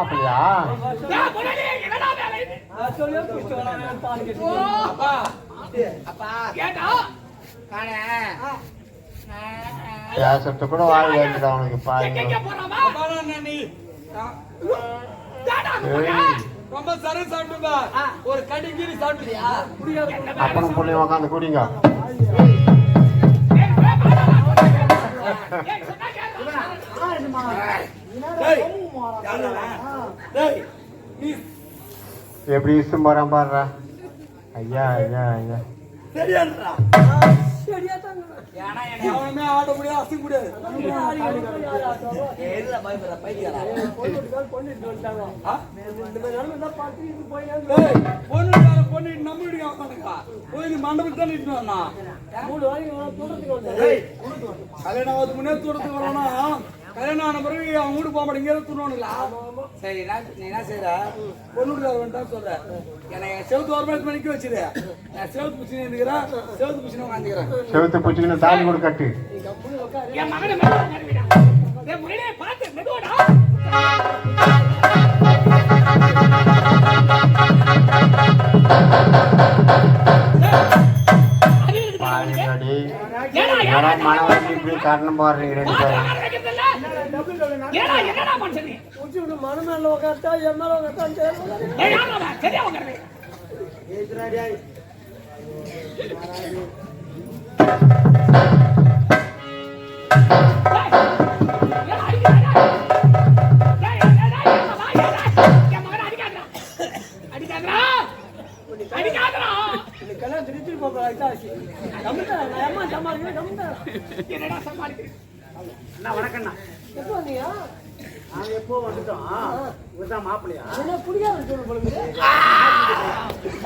அப்படியா அப்பா கூட வாழ வேண்டியது அவனுக்கு பாருங்க. ரொம்ப சரி சாப்பிட்டுப்பா ஒரு கடி சாப்பிட்டியா அப்பனும் பிள்ளையும் உட்காந்து குடிங்க. எப்படி இஷ்டம் போறான் பாடுறா ஐயா ஐயா ஐயா. சரியான்றா? ஏன்னா என்ன எவனுமே ஆட முடியாது அசைக்க முடியாது. பொண்ணு பொண்ணு நம்ம வீட்டுக்கு உட்காந்துக்கா போய் நீ மண்டபத்துக்கு தான் இட்டு வந்தா? டேய் கல்யாணம் முன்னே தூரத்துக்கு வரணும் கல்யாணம் பிறகு அவன் வீடு போக மாட்டேங்க தூணுங்களா சரி என்ன நீ என்ன செய்யற பொண்ணு வந்துட்டா சொல்ற என்னை செவத்து ஓரமாக மணிக்கு வச்சிரு. நான் செவத்து பிடிச்சி இருக்கிறேன் செவத்து பிடிச்சி உட்காந்துக்கிறேன். செவுத்து பிடிச்சிக்கின்னு தாலி கூட கட்டு. என் மகனை பார்த்து மெதுவாடா. இப்படி காரணம் ரெண்டு பேரும். வைக்கிறதில்ல? ஏடா, என்னடா மனுஷன்? மனமேல உட்காந்தா என் மேல உட்காந்து ஏய், யார்றா அவன்? சரியா உட்காரு. ஏய், ஏடா, அடிக்கிறாடா. ஏய், ஏய், ஏய், ஏய், ஏம்மா, வா, ஏடா. என். கல்யாணம் திருப்பி சமாளிக்கிறேன் என்னடா அண்ணா வணக்கம்ண்ணா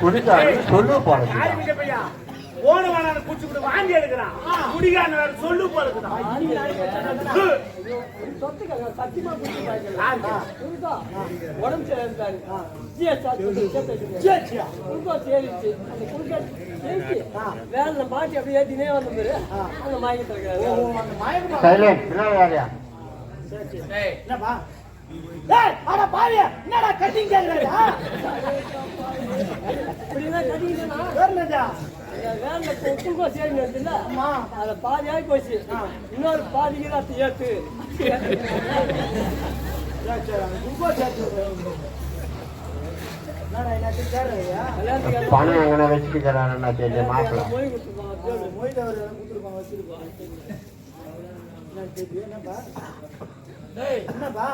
குடிக்காரன் சொல்லு போன வேணாம் குடிச்சு கூட வாந்தி எடுக்கிறான். குடிகாரன் வேற சொல்லு சேரிச்சு. வேலை மாட்டி அப்படியே ஏத்தினே வந்த பாரு. அந்த மயக்கத்தில் இருக்காரு. அட என்னடா கட்டிங் கேக்குறடா வேறனடா சேரி அதை பாதி ஆகி போச்சு. இன்னொரு பாதிக்கு தான் ஏத்து. பணம் எங்கன்னா வச்சுக்கிறான் தெரியல மாப்பிள்ள. மொழி தெரியும் என்னப்பா? டேய். என்னப்பா?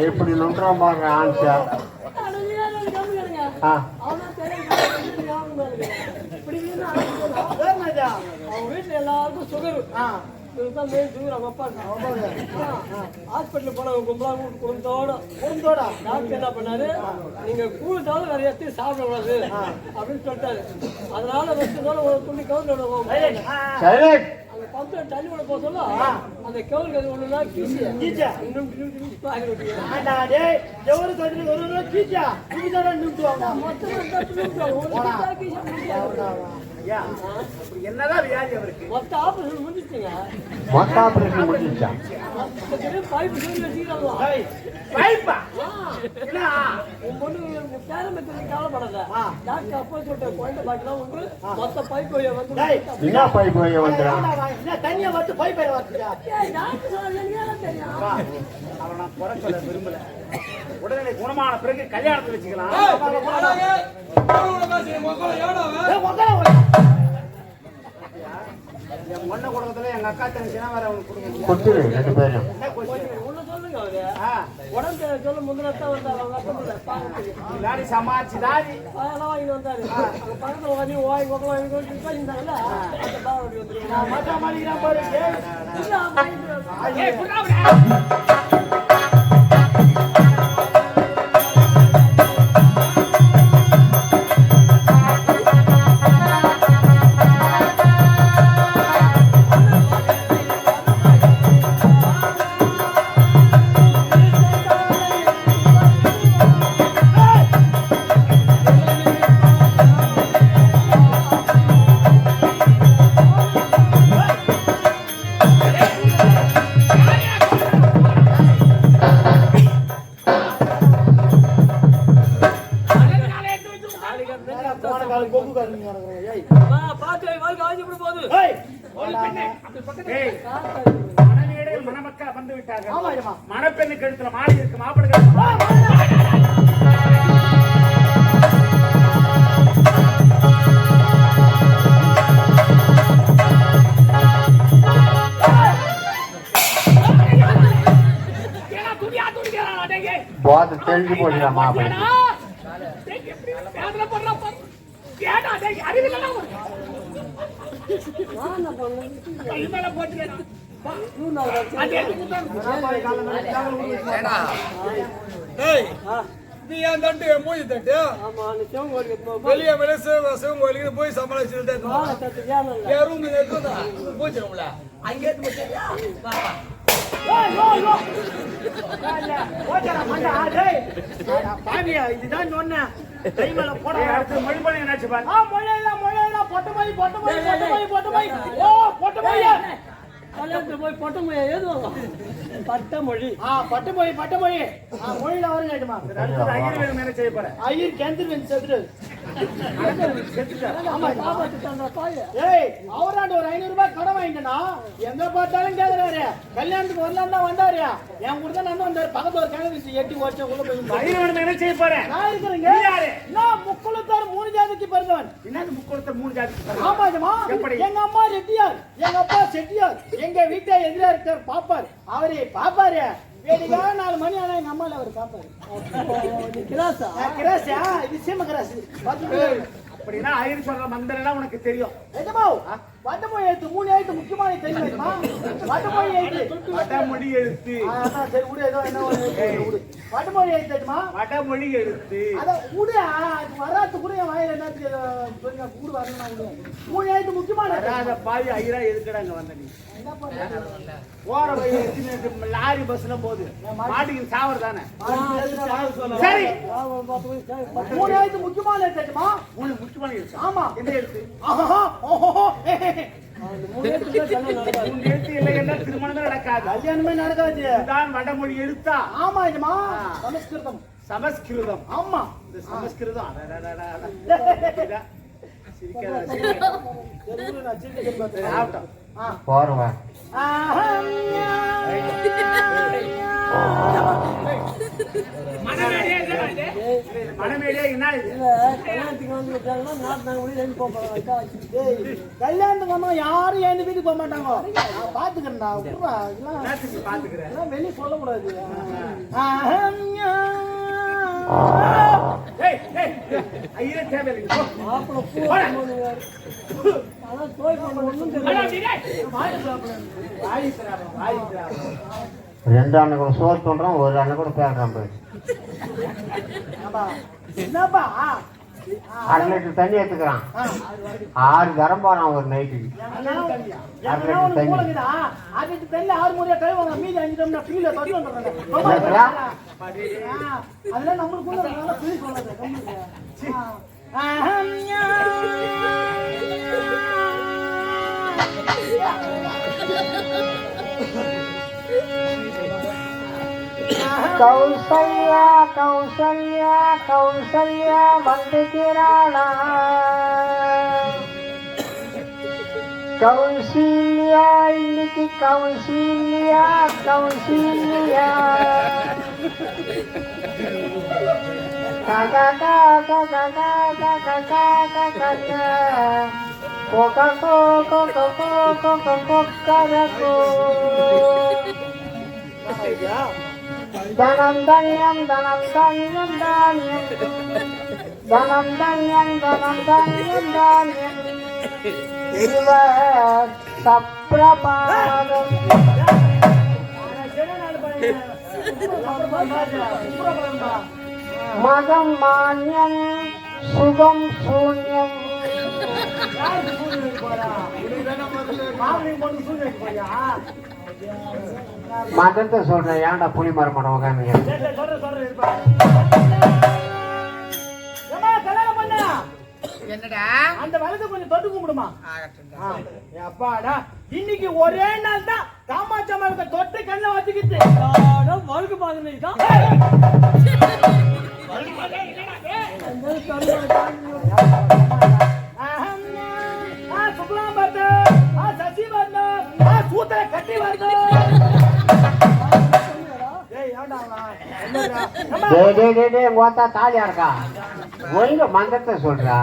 எப்படி நுண்றான் பாடுறேன் ஆன்சா ஆ அவங்க வீட்டுல எல்லாருக்கும் சுகர் ஹாஸ்பிட்டல் போனவங்க கும்பலா குடும்பத்தோட குடும்பத்தோட டாக்டர் என்ன பண்ணாரு? நீங்க தவிர வேற எத்தையும் சாப்பிடக்கூடாது. அப்படின்னு சொல்லிட்டாரு. அதனால வருஷத்தோட ஒரு துணி கவுண்ட் சைலண்ட் அந்த பம்பு தண்ணி விட போக சொல்ல. அந்த அது ஒண்ணுனா கீசி கீச்சா. இன்னும் இன்னும் இன்னும் ஆகி விட்டீங்க ஆண்டா டேய் எவரு கதிரி ஒரு ஒரு கீச்சா? குடிதோட நின்றுவாங்க மொத்தமா தப்பு நிமிஷம். ஒரு நிமிஷம் கீசி முடியாது. ஐயா அப்படி என்னதான் வியாதி அவருக்கு? மொத்த ஆபரேஷன் முடிச்சிட்டீங்க மொத்த ஆபரேஷன் முடிஞ்சிச்சா? பைப் பைப்பா என்ன உன் பொண்ணு உன் பேரம்பேத்தி கவலைப்படாத டாக்டர் அப்போ சொல்லிட்ட குழந்தை பாக்கலாம் உண்டு மொத்த பைப் வந்து டேய் என்ன பைப் போய் வந்துடும் என்ன தண்ணியை வந்து பைப்பை வரட்டுடா ஏய், அவனை நான் குறை சொல்ல விரும்பல. உடனே குணமான பிறகு கல்யாணத்தை வச்சுக்கலாம். என் பொண்ணை கொடுக்கறதுல எங்க அக்கா தங்கச்சினா வேற அவனுக்கு கொடுக்க ஆ, உடம்பு சொல்ல முந்தினத்தான் வந்தாரு அவங்க இல்லாடி சமாளிச்சு அதெல்லாம் வந்தாரு. அங்க பக்கத்துல உட்காந்து ஓய் கொக்கம் வாங்கி கொண்டு இருந்தாங்கல்ல அந்த பாவடி வந்துருக்காங்க நான் மாட்டா மாளிகிறான் பாரு. ஏய், ஏய், புடுறா. காலம் கொக்கு காரணம் நடக்கிறாங்க ஏய். பார்த்து வாழ்க்கை ஆஞ்சு விட போகுது மணமக்கள் வந்து ஐயம்மா மணப்பெண்ணுக்கு கழுத்துல மாலை இருக்கு மாப்பிள்ளை கழுத்துல மாலை. ஏன்னா துணியா துணிக்கிறானா டேய் போதை தெளிஞ்சு போடுறா மாப்பிள்ளை ஏடா டேய் ஏடா டேய் அறிவில்லடா உனக்கு நான் என்ன பண்ணேன்? கை மேல போட்டுடா நூறு நாள் ஆச்சு. அது எதுக்கு தான் ஏய் ஆ, நீ ஏன் தட்டு மூஞ்சி தட்டு ஆமா, நீ சிவன் கோயிலுக்கு போ. வெளியே வெளியே சிவ சிவன் கோயிலுக்கு போய் சமாளிச்சுட்டு? என் ரூம் போச்சிரும்ல. அங்கே போச்சியா இதுதான் சொன்னேன். கை மேல போட. ஏய், அடுத்து மொழி பண்ணி என்னாச்சு பாரு. ஆ மொழையில வரும் கேட்டுமா? ஐயர் கேந்திர வந்து அவராண்டு ஒரு ஐநூறு ரூபாய் கடன் வாங்கிட்டனா? எங்க பார்த்தாலும் கேக்குறாரு. கல்யாணத்துக்கு வரலாம் தான் வந்தாரு என் கூட தான் வந்தாரு. பக்கத்துல ஒரு கிணறு எட்டி ஓடிச்ச உள்ள போய் செய்ய போற? நான் இருக்கிறேங்க? நான் முக்குளத்தார் மூணு ஜாதிக்கு பிறந்தவன். என்னது முக்கோணத்தை மூணு ஜாதி ஆமாஜமா? எங்க அம்மா ரெட்டியார் எங்க அப்பா செட்டியார். எங்க வீட்டை எதிரா இருக்கார் பாப்பார். அவரு பாப்பாரு. வேடிக்கா நாலு மணி ஆனா எங்க அம்மால அவர் பாப்பாரு கிராஸா இது சீம கிராஸ் அப்படின்னா ஐயர் சொல்ற மந்திரம் உனக்கு தெரியும். எஜமா வட்டமொழி எழுத்து மூணு எழுத்து முக்கியமான தெரியுமா? வட்டமொழி எழுத்து. வடமொழி எழுத்து. சரி விடு ஏதோ என்ன ஒரு எழுத்து விடு வட்டமொழி எழுத்து. தெரியுமா வடமொழி எழுத்து அத ஆ, அது வராது கூட என் வாயில என்ன கூடு வரணும் விடுவேன் மூணு எழுத்து முக்கியமான வராத பாய் ஐயரா எதுக்குடா இங்க வந்த நீ? என்ன போற எத்தனை லாரி பஸ்ல போகுது. மாட்டுக்கு சாவர் தானே? சரி. மூணு எழுத்து முக்கியமான எழுத்து தெரியுமா மூணு முக்கியமான எழுத்து. ஆமா. எந்த எழுத்து? ஆஹா, ஓஹோ, திருமணம் நடக்காது கல்யாணமே நடக்காது வடமொழி எழுத்தா ஆமா இதுமா சமஸ்கிருதம் சமஸ்கிருதம் ஆமா இந்த சமஸ்கிருதம் அடடடடடட. கல்யாணத்துக்கு வந்தா யாரும் என் வீட்டுக்கு போக மாட்டாங்க. பாத்துக்கிறேன்டா பாத்துக்கிறேன். வெளிய சொல்லக்கூடாது. ஐயரே தேவையில்லை. மாப்பிள்ளை பூ தோய் வாய் வாய். ரெண்டு அண்ணன் கூட சோறு சொல்றான் ஒரு அண்ணன் கூட பேசுறான் போய் ஆமா. என்னப்பா அரை லிட்டர் தண்ணி எடுத்துக்கிறான். ஆறு தரம் போறான் ஒரு நைட்டுக்கு. எங்கன்னா ಕೌಸಲ್ಯ ಕೌಸಲ್ಯ ಕೌಸಲ್ಯ ಮಂದಿ ಕಿರಣ ಕೌಶೀಲ್ಯ ಇಲ್ಲಿಗೆ ಕೌಶೀಲ್ಯ ಕೌಶೀಲ್ಯ ಕಾಕ ಕಾಕ ಕಾಕ ಕಾಕ ಕಾಕ ಕಾಕ ಕೋಕ ಕೋಕ ಕೋಕ ಕೋಕ ಕೋಕ ಕೋಕ தனம் தன்யம் தனம் தன்யம். தானியம் தனம் தன்யம். தனம் தன்யம் தானியம் இவ சப்ரபாதம். மதம் மான்யம் சுகம் சூன்யம். மதத்தை சொல்றேன். ஏன்டா புலி மரம் படம் உட்காந்து பண்ணா? என்னடா? அந்த வலது கொஞ்சம் தொட்டு கும்பிடுமா? அப்பாடா. இன்னைக்கு ஒரே நாள் தான் காமாட்சம்மாளுக்கு தொட்டு கண்ணை வச்சுக்கிட்டு. வழுக்கு பாக்குறீங்க உங்க ஓத்தா தாலியா இருக்கா ஒழுங்க மந்தத்தை சொல்றா